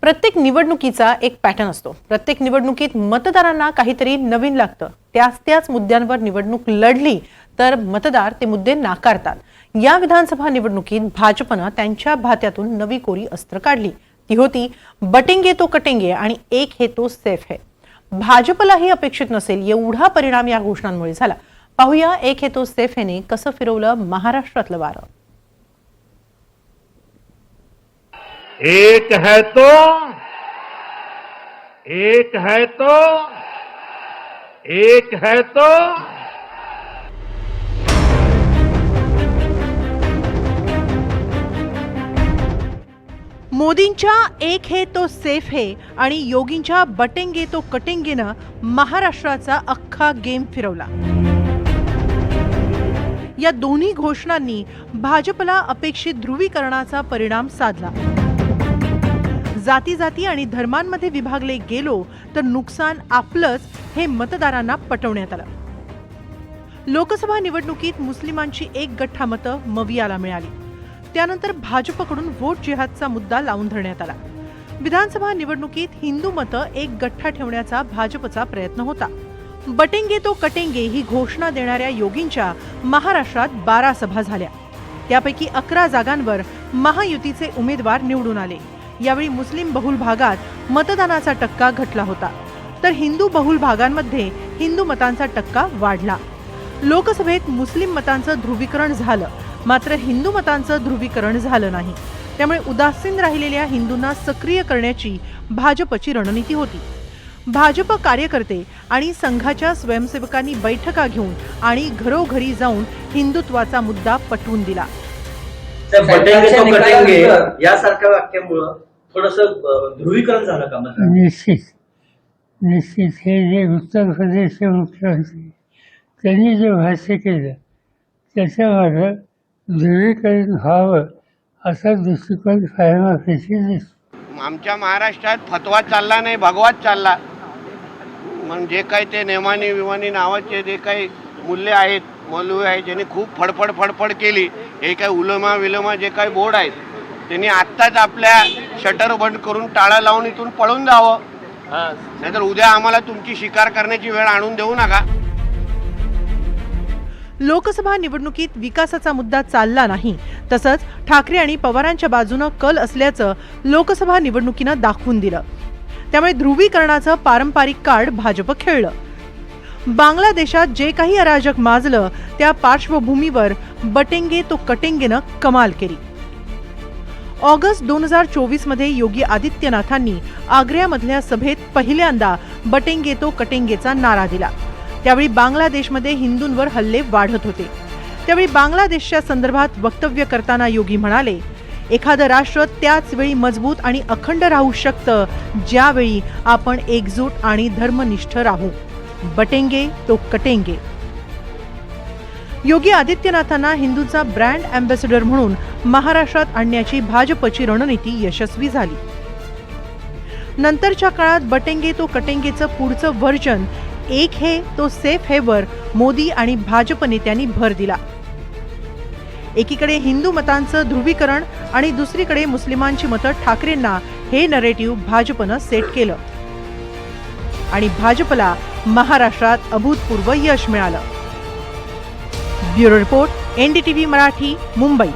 प्रत्येक निवडणुकीचा एक पॅटर्न असतो. प्रत्येक निवडणुकीत मतदारांना काहीतरी नवीन लागतं. त्याच त्याच मुद्द्यांवर निवडणूक लढली तर मतदार ते मुद्दे नाकारतात. या विधानसभा निवडणुकीत भाजपनं त्यांच्या भात्यातून नवी कोरी अस्त्र काढली. ती होती बटेंगे तो कटेंगे आणि एक हे तो सेफ है. भाजपलाही अपेक्षित नसेल एवढा परिणाम या घोषणांमुळे झाला. पाहूया एक हे तो सेफ हेने कसं फिरवलं महाराष्ट्रातलं वारं. एक है तो एक है तो एक है तो। मोदींच्या एक हे तो सेफ हे आणि योगींच्या बटेंगे तो कटेंगेनं महाराष्ट्राचा अख्खा गेम फिरवला. या दोन्ही घोषणांनी भाजपला अपेक्षित ध्रुवीकरणाचा परिणाम साधला. जाती जाती आणि धर्मांमध्ये विभागले गेलो तर नुकसान आपलंच हे मतदारांना पटवण्यात आलं. लोकसभा निवडणुकीत मुस्लिमांची एक गठ्ठा मतं मवियाला मिळाली. त्यानंतर भाजपकडून व्होट जिहादचा मुद्दा लावून धरण्यात आला. विधानसभा निवडणुकीत हिंदू मतं एक गठ्ठा ठेवण्याचा भाजपचा प्रयत्न होता. बटेंगे तो कटेंगे ही घोषणा देणाऱ्या योगींच्या महाराष्ट्रात बारा सभा झाल्या. त्यापैकी अकरा जागांवर महायुतीचे उमेदवार निवडून आले. यावेळी मुस्लिम बहुल भागात मतदानाचा टक्का घटला होता. तर हिंदू बहुल भागांमध्ये हिंदू मतांचा टक्का वाढला. लोकसभेत मुस्लिम मतांचं ध्रुवीकरण झालं. मात्र हिंदू मतांचं ध्रुवीकरण झालं नाही. त्यामुळे उदासीन राहिलेल्या हिंदूंना सक्रिय करण्याची भाजपची रणनीती होती. भाजप कार्यकर्ते आणि संघाच्या स्वयंसेवकांनी बैठका घेऊन आणि घरोघरी जाऊन हिंदुत्वाचा मुद्दा पटवून दिला. बटेंगे तो कटेंगे यासारख्या वाक्यामुळं थोडस ध्रुवीकरण झालं का मतदार निश्चित. निश्चित. हे जे उत्तर प्रदेशचे मुख्यमंत्री त्यांनी जे भाष्य केलं त्याच्यामागं ध्रुवीकरण व्हावं असा दृष्टिकोन कायमाफेशी दिसतो. आमच्या महाराष्ट्रात फतवा चालला नाही भगवाच चालला. मग जे काही ते नेमानी विमानी नावाचे जे काही मूल्य आहेत मौलवी आहेत ज्यांनी खूप फडफड फडफड केली हे काही उलमा विलमा जे काही बोर्ड आहेत त्यांनी आत्ताच आपल्या शटर बंद करून टाळा लावून इथून पळून जावं. नाहीतर उद्या आम्हाला तुमची शिकार करण्याची वेळ आणून देऊ नका. लोकसभा निवडणुकीत विकासाचा मुद्दा चालला नाही. तसंच ठाकरे आणि पवारांच्या बाजूनं कल असल्याचं लोकसभा निवडणुकीनं दाखवून दिलं. त्यामुळे ध्रुवीकरणाचं पारंपरिक कार्ड भाजप खेळलं. बांगलादेशात जे काही अराजक माजलं त्या पार्श्वभूमीवर बटेंगे तो कटेंगेनं कमाल केली. ऑगस्ट दोन हजार चोवीसमध्ये योगी आदित्यनाथांनी आग्र्यामधल्या सभेत पहिल्यांदा बटेंगे तो कटेंगेचा नारा दिला. त्यावेळी बांगलादेशमध्ये हिंदूंवर हल्ले वाढत होते. त्यावेळी बांगलादेशच्या संदर्भात वक्तव्य करताना योगी म्हणाले एखादं राष्ट्र त्याच वेळी मजबूत आणि अखंड राहू शकतं ज्यावेळी आपण एकजूट आणि धर्मनिष्ठ राहू. बटेंगे तो कटेंगे. योगी आदित्यनाथांना हिंदूंचा ब्रँड अँबॅसेडर म्हणून महाराष्ट्रात आणण्याची भाजपची रणनीती यशस्वी झाली. नंतरच्या काळात बटेंगे तो कटेंगेचं पुढचं व्हर्जन एक हे तो सेफ हेवर मोदी आणि भाजप नेत्यांनी भर दिला. एकीकडे हिंदू मतांचं ध्रुवीकरण आणि दुसरीकडे मुस्लिमांची मतं ठाकरेंना हे नरेटिव्ह भाजपनं सेट केलं. आणि भाजपला महाराष्ट्रात अभूतपूर्व यश मिळालं. Bureau report NDTV Marathi Mumbai.